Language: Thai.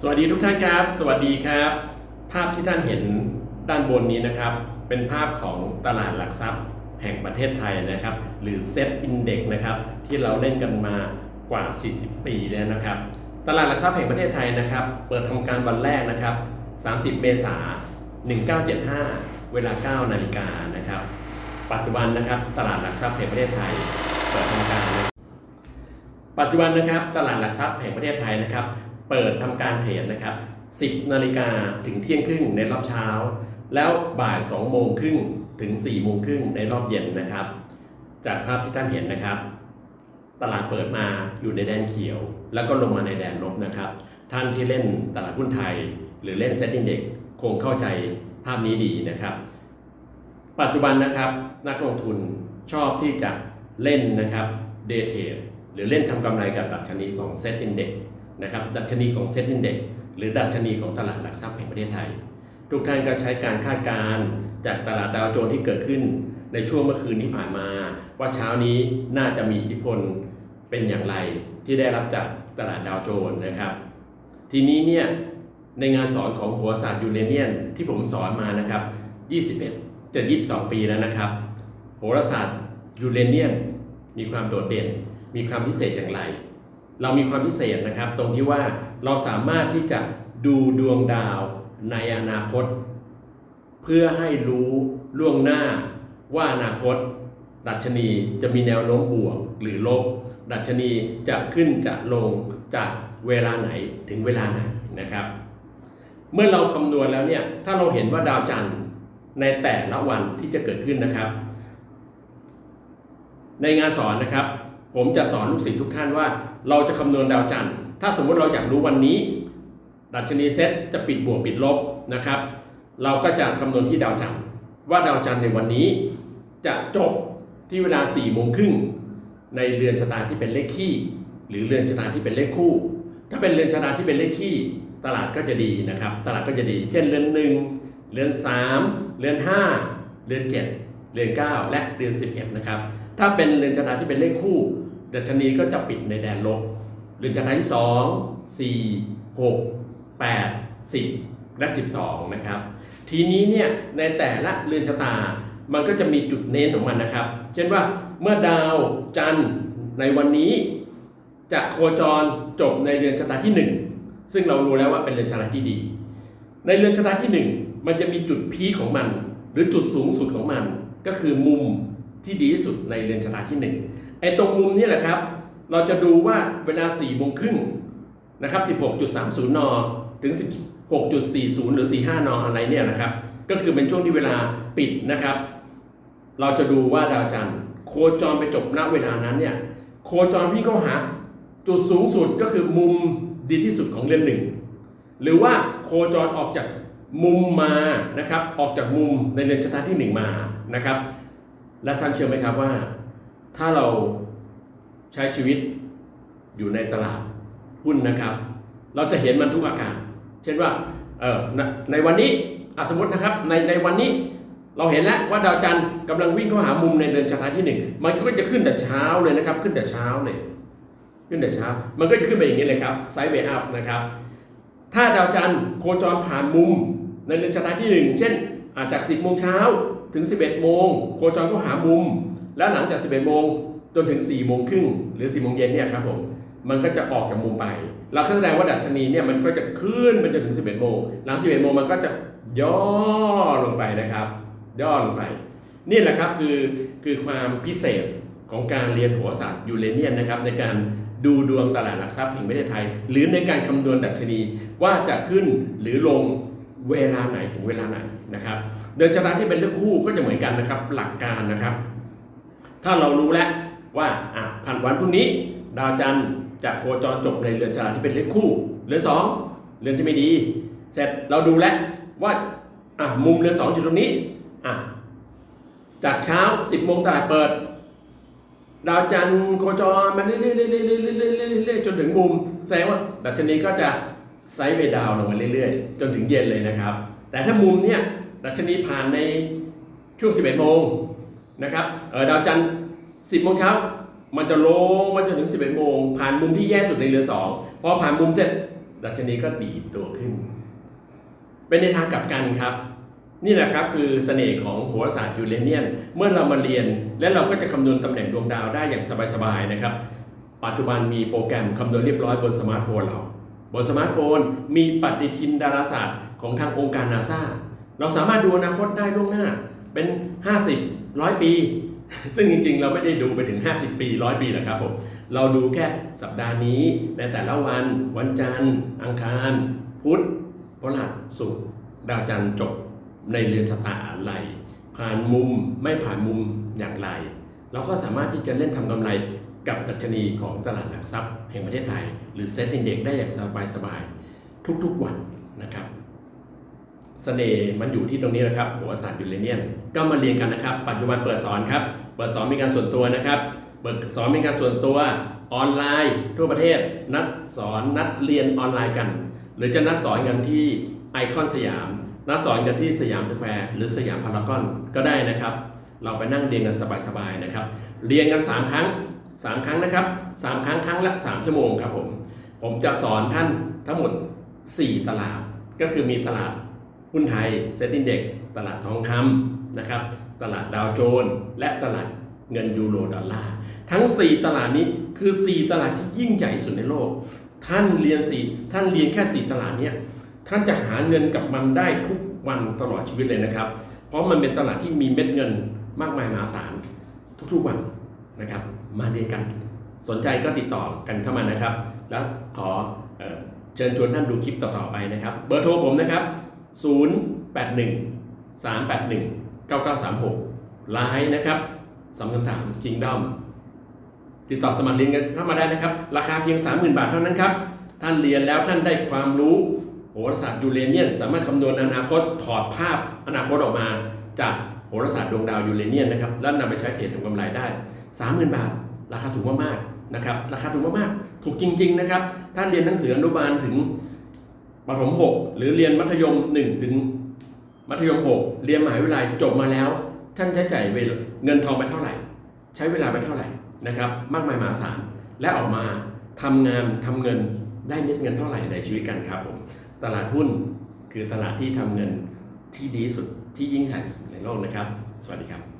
สวัสดีทุกท่านครับ สวัสดีครับ ภาพที่ท่านเห็นด้านบนนี้นะครับ เป็นภาพของตลาดหลักทรัพย์แห่งประเทศไทยนะครับ หรือเซ็ตอินเด็กนะครับ ที่เราเล่นกันมากว่า 40 ปีแล้วนะครับ ตลาดหลักทรัพย์แห่งประเทศไทยนะครับ เปิดทำการวันแรกนะครับ 30 เมษายน 1975 เวลา 9 นาฬิกานะครับ ปัจจุบันนะครับ ตลาดหลักทรัพย์แห่งประเทศไทย เปิดทำการ ปัจจุบันนะครับ ตลาดหลักทรัพย์แห่งประเทศไทยนะครับ เปิดทำการเทรดนะครับ 10 นาฬิกาถึงเที่ยงครึ่งในรอบเช้า แล้วบ่าย 2 โมงครึ่งถึง 4 โมงครึ่งในรอบเย็นนะครับ จากภาพที่ท่านเห็นนะครับ ตลาดเปิดมาอยู่ในแดนเขียว แล้วก็ลงมาในแดนลบนะครับ ท่านที่เล่นตลาดหุ้นไทย หรือเล่นเซ็ตอินเด็กคงเข้าใจภาพนี้ดีนะครับ ปัจจุบันนะครับนักลงทุนชอบที่จะเล่นนะครับเดย์เทรดหรือเล่นทำกำไรกับดัชนีของเซ็ตอินเด็ก นะครับดัชนีของเซ็ตอินเด็กหรือดัชนีของตลาดหลักทรัพย์แห่งประเทศไทย ทุกท่านก็ใช้การคาดการณ์จากตลาดดาวโจนส์ที่เกิดขึ้น ในช่วงเมื่อคืนที่ผ่านมา ว่าเช้านี้น่าจะมีอิทธิพลเป็นอย่างไรที่ได้รับจากตลาดดาวโจนส์นะครับ ทีนี้เนี่ยในงานสอนของหัวศาสตร์ยูเรเนียนที่ผมสอนมานะครับ 21จะ22 ปีแล้วนะครับ โหราศาสตร์ยูเรเนียนมีความโดดเด่น มีความพิเศษอย่างไร เรามีความพิเศษนะครับ ตรงที่ว่าเราสามารถที่จะดูดวงดาวในอนาคต เพื่อให้รู้ล่วงหน้าว่าอนาคต ดัชนีจะมีแนวโน้มบวกหรือลบ ดัชนีจะขึ้นจะลงจากเวลาไหนถึงเวลาไหนนะครับ เมื่อเราคำนวณแล้วเนี่ยถ้าเราเห็นว่าดาวจันทร์ในแต่ละวันที่จะเกิดขึ้นนะครับ ในงานสอนนะครับ ผมจะสอนลูกศิษย์ทุกท่านว่า เราจะคำนวณดาวจันทร์ ถ้าสมมติเราอยากรู้วันนี้ ดัชนีเซตจะปิดบวกปิดลบนะครับ เราก็จะคำนวณที่ดาวจันทร์ ว่าดาวจันทร์ในวันนี้จะจบที่เวลา4ี่โมงครึ่งในเรือนชะตาที่เป็นเลขคี่หรือเรือนชะตาที่เป็นเลขคู่ ถ้าเป็นเรือนชะตาที่เป็นเลขคี่ตลาดก็จะดีนะครับ ตลาดก็จะดี เช่นเรือนหนึ่งเรือนสามเรือนห้าเรือนเจ็ดเรือนเก้าและเรือนสิบเอ็ดนะครับ ถ้าเป็นเรือนชะตาที่เป็นเลขคู่ ดัชนีก็จะปิดในแดนลบเรือนชะตาที่สองสี่หกแปดสิบและสิบสองนะครับ ทีนี้เนี่ยในแต่ละเรือนชะตา มันก็จะมีจุดเน้นของมันนะครับ เช่นว่าเมื่อดาวจันทร์ในวันนี้ จะโคจรจบในเรือนชะตาที่1ซึ่งเรารู้แล้วว่าเป็นเรือนชะตาที่ดี ในเรือนชะตาที่1มันจะมีจุดพีของมัน หรือจุดสูงสุดของมัน ก็คือมุม ที่ดีที่สุดในเรือนชะตาที่1ไอ้ตรงมุมนี้แหละครับ เราจะดูว่าเวลา4โมงครึ่งนะครับ 16.30 น ถึง 16.40 หรือ 45 น อะไรเนี่ยนะครับ ก็คือเป็นช่วงที่เวลาปิดนะครับ เราจะดูว่าดาวจันทร์โคจรไปจบณเวลานั้นเนี่ย โคจรพี่งเขาหาจุดสูงสุดก็คือมุมดีที่สุดของเรือนหนึ่ง หรือว่าโคจรออกจากมุมมานะครับ ออกจากมุมในเรือนชะตาที่หนึ่งมานะครับ และท่านเชื่อไหมครับว่า ถ้าเราใช้ชีวิตอยู่ในตลาดหุ้นนะครับ เราจะเห็นมันทุกอาการ เช่นว่าเออในวันนี้สมมตินะครับในในวันนี้เราเห็นแล้วว่าดาวจันทร์กำลังวิ่งเข้าหามุมในเรือนชะตาที่หนึ่งมันก็จะขึ้นแต่เช้าเลยนะครับ ขึ้นแต่เช้าเลยขึ้นแต่เช้า มันก็จะขึ้นไปอย่างนี้เลยครับไซด์เวย์อัพนะครับ ถ้าดาวจันทร์โคจรผ่านมุมในเรือนชะตาที่หนึ่งเช่นอาจจาก10โมงเช้า ถึง 11 โมงโคจรเข้าหามุม แล้วหลังจาก 11 โมงจนถึง 4 โมงครึ่งหรือ 4 โมงเย็นเนี่ยครับผมมันก็จะออกจากมุมไป เราแสดงว่าดัชนีเนี่ยมันก็จะขึ้นไปจนถึง 11 โมง หลัง 11 โมงมันก็จะย่อลงไปนะครับ ย่อลงไป นี่แหละครับคือคือความพิเศษของการเรียนโหราศาสตร์ยูเรเนียนนะครับในการดูดวงตลาดหลักทรัพย์แห่งประเทศไทย หรือในการคำนวณดัชนีว่าจะขึ้นหรือลง เวลาไหนถึงเวลาไหนนะครับเดินชะตาที่เป็นเลขคู่ก็จะเหมือนกันนะครับหลักการนะครับ ถ้าเรารู้แล้วว่าอะผ่านวันพรุ่งนี้ ดาวจันทร์จะโคจรจบในเรือนชะตาที่เป็นเลขคู่เรือนสองเรือนที่ไม่ดี เสร็จเราดูแล้วว่าอะมุมเรือนสองอยู่ตรงนี้อะจากเช้า 10โมงตลาดเปิด ดาวจันทร์โคจรมาเรื่อยๆๆๆๆเรื่อยๆจนถึงมุมแสดงว่าดัชนีก็จะ ไซด์เวดาวลงมาเรื่อยๆ จนถึงเย็นเลยนะครับ แต่ถ้ามุมเนี่ยดัชนีผ่านในช่วง 11 โมงนะครับเออดาวจันทร์ 10 โมงเช้า มันจะลงมาจนถึง 11 โมง ผ่านมุมที่แย่สุดในเรือ 2 พอผ่านมุมเสร็จดัชนีก็ดีดตัวขึ้น เป็นในทางกลับกันครับ นี่แหละครับคือเสน่ห์ของโหราศาสตร์ยูเรเนียน เมื่อเรามาเรียนและเราก็จะคำนวณตำแหน่งดวงดาวได้อย่างสบายๆนะครับ ปัจจุบันมีโปรแกรมคำนวณเรียบร้อยบนสมาร์ทโฟนเรา บนสมาร์ทโฟน มีปฏิทินดาราศาสตร์ของทางองค์การนาซาเราสามารถดูอนาคตได้ล่วงหน้าเป็น 50 100 ปี ซึ่งจริงๆ เราไม่ได้ดูไปถึง 50 ปีร้อยปีหรอกครับผมเราดูแค่สัปดาห์นี้ในแต่ละวัน วันจันทร์ อังคาร พุธพฤหัสศุกร์ดาวจันทร์จบในเรือนชะตาอะไร ผ่านมุมไม่ผ่านมุมอย่างไร เราก็สามารถที่จะเล่นทำกำไร กับดัชนีของตลาดหลักทรัพย์แห่งประเทศไทย หรือเซ็ตอินเด็กได้อย่างสบายๆทุกๆวันนะครับเสน่ห์มันอยู่ที่ตรงนี้นะครับหราศาสตร์ยูเรเนียนก็มาเรียนกันนะครับ ปัจจุบันเปิดสอนครับ เปิดสอนมีการส่วนตัวนะครับ เปิดสอนมีการส่วนตัวออนไลน์ ทั่วประเทศ นัดสอนนัดเรียนออนไลน์กัน หรือจะนัดสอนกันที่ไอคอนสยาม นัดสอนกันที่สยามสแควร์หรือสยามพารากอนก็ได้นะครับ เราไปนั่งเรียนกันสบายๆนะครับ เรียนกัน 3 ครั้ง 3 ครั้งนะครับ 3 ครั้งครั้งละ 3 ชั่วโมงครับผม ผมจะสอนท่านทั้งหมด 4 ตลาด ก็คือมีตลาดหุ้นไทยเซ็ตอินเด็กตลาดทองคำนะครับ ตลาดดาวโจนส์และตลาดเงินยูโรดอลลาร์ทั้ง 4 ตลาดนี้คือ 4 ตลาดที่ยิ่งใหญ่สุดในโลก ท่านเรียนสี่ท่านเรียนแค่ 4 ตลาดเนี้ยท่านจะหาเงินกับมันได้ทุกวันตลอดชีวิตเลยนะครับ เพราะมันเป็นตลาดที่มีเม็ดเงินมากมายมหาศาลทุกๆวัน นะครับ มาเรียนกัน สนใจก็ติดต่อกันเข้ามานะครับ แล้วขอเอเชิญชวนท่านดูคลิปต่อๆไปนะครับ เบอร์โทรผมนะครับ 081 381 9936ไลน์นะครับสำคำถามจิงด้อมติดต่อสมัครเรียนกันเข้ามาได้นะครับ ราคาเพียง 30,000 บาทเท่านั้นครับ ท่านเรียนแล้วท่านได้ความรู้โหราศาสตร์ยูเรเนียน สามารถคำนวณอนาคตถอดภาพอนาคตออกมา จากโหราศาสตร์ดวงดาวยูเรเนียนนะครับ แล้วนำไปใช้เทรดทำกำไรได้ 30,000 บาท ราคาถูกมากๆนะครับราคาถูกมากๆถูกจริงๆนะครับท่านเรียนหนังสืออนุบาลถึงประถม 6 หรือเรียนมัธยม 1 ถึงมัธยม 6 เรียนมหาวิทยาลัยจบมาแล้ว ท่านใช้จ่ายเงินทองไปเท่าไหร่ ใช้เวลาไปเท่าไหร่นะครับมากมายมหาศาลและออกมาทำงานทำเงินได้เม็ดเงินเท่าไหร่ในชีวิตกันครับผมตลาดหุ้นคือตลาดที่ทำเงินที่ดีสุดที่ยิ่งใหญ่ในโลกนะครับ สวัสดีครับ